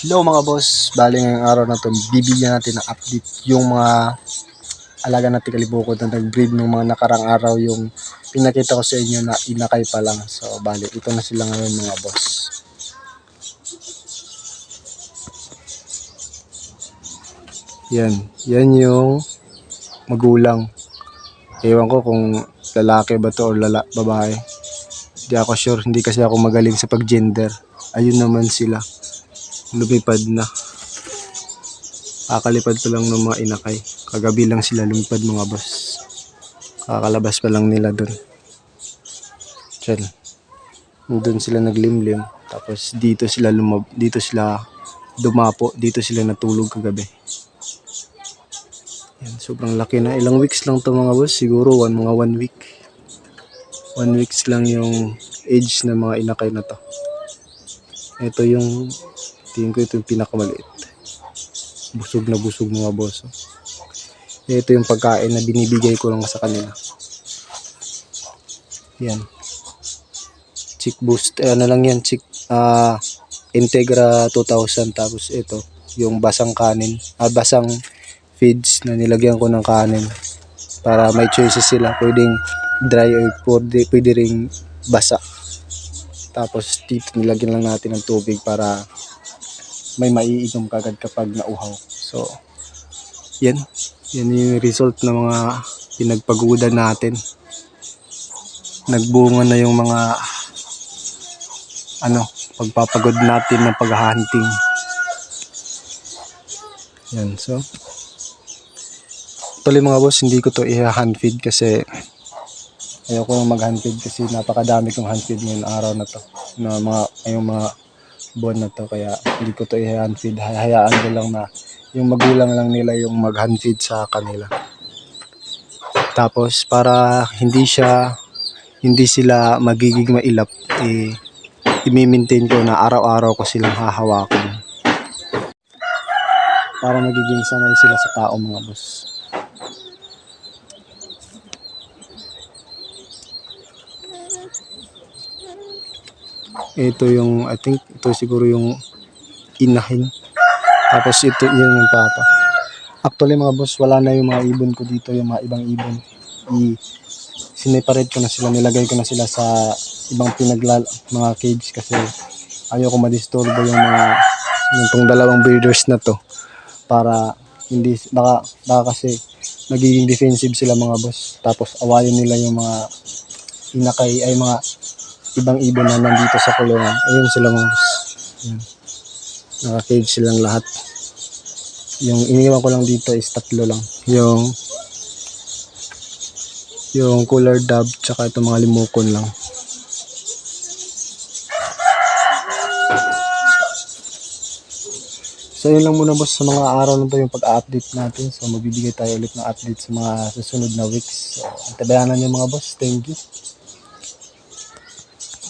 Hello mga boss, bali ngayong araw na to, bibigyan natin ng update yung mga alaga natin kalibukod na nag-breed ng mga nakarang araw yung pinakita ko sa inyo na inakay pa lang. So bali, ito na sila ngayon mga boss. Yan, yan yung magulang. Ewan ko kung lalaki ba to or lala, babae. Hindi ako sure, hindi kasi ako magaling sa pag-gender. Ayun naman sila lumipad na. Kakalipad pa lang ng mga inakay. Kagabi lang sila lumipad mga boss. Kakalabas pa lang nila dun. Diyan. Doon sila naglimlim. Tapos dito sila lumab dito sila dumapo. Dito sila natulog kagabi. Yan, sobrang laki na. Ilang weeks lang to mga boss. Siguro one, mga one week. One weeks lang yung age ng mga inakay na to. Ito yung tingin ko ito yung pinakamaliit. Busog na busog mga boss. oh. Ito yung pagkain na binibigay ko lang sa kanila. Yan. Chick boost. Eh, ano lang yan, chick. ah Integra 2000. Tapos ito, yung basang kanin. Ah, basang feeds na nilagyan ko ng kanin. Para may choices sila. Pwedeng dry or pwede, pwede ring basa. Tapos dito nilagyan lang natin ng tubig para may maiinom kagad kapag nauhaw. So, yan. Yan yung result ng mga pinagpagudan natin. Nagbunga na yung mga ano, pagpapagod natin ng paghahunting. Yan, so. Tuloy mga boss, hindi ko to i-hand feed kasi ayoko mag-hand feed kasi napakadami kong hand feed ngayong araw na to. Na mga, ngayong mga buwan na to kaya hindi ko to i-hand feed. Hayaan ko lang na yung magulang lang nila yung mag-hand feed sa kanila. Tapos para hindi siya hindi sila magiging mailap eh i-maintain ko na araw-araw ko silang hahawakan. Para magiging sanay sila sa tao mga boss. Ito yung, I think, ito siguro yung inahin. Tapos ito, yun yung papa. Actually mga boss, wala na yung mga ibon ko dito, yung mga ibang ibon. I, sineparate ko na sila, nilagay ko na sila sa ibang pinaglal, mga cage kasi ayaw ko madisturbo yung mga, yung dalawang breeders na to. Para hindi, baka, baka kasi nagiging defensive sila mga boss. Tapos awayin nila yung mga inakay, ay mga ibang ibon na nandito sa kulungan. Ayun sila mga. Naka-cage silang lahat. Yung iniwan ko lang dito is tatlo lang. Yung yung cooler dub tsaka itong mga limukon lang. So yun lang muna boss sa mga araw na to yung pag-update natin. So magbibigay tayo ulit ng update sa mga susunod na weeks. So antabayanan niyo mga boss. Thank you.